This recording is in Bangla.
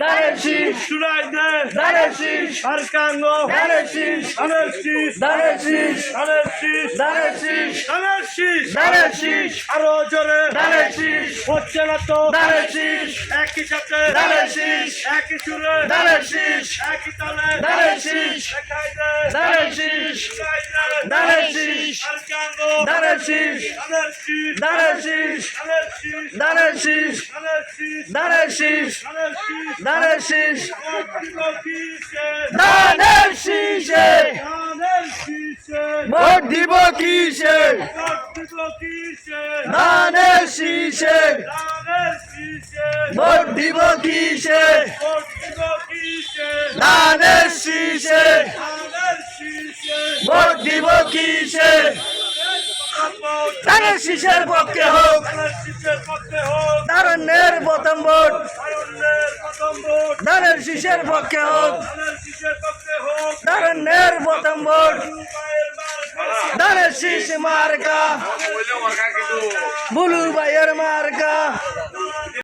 Dareşiş. Şuraydır. Dareşiş. Arkango. Dareşiş. Anarşiş. Dareşiş. Anarşiş. Dareşiş. Anarşiş. Dareşiş. Aro jore. Dareşiş. হচ্ছে না তো দারেশিস একই সাথে দারেশিস একই সুরে দারেশিস একই তালে দারেশিস দারেশিস Narcís, Narcís, Narcís, Narcís, Narcís, Narcís, Narcís, vote দিব কিসের ধানের শীষের ভোট দিব কিসের ভোট দিব কিসে ধানের শীষের পক্ষে হোক। ধারণের প্রথম ভোট। ধানের শীষের পক্ষে হোক। ধারণের প্রথম ভোট। ধানের শীষ মার্কা। বুলু ভাইয়ের মার্কা।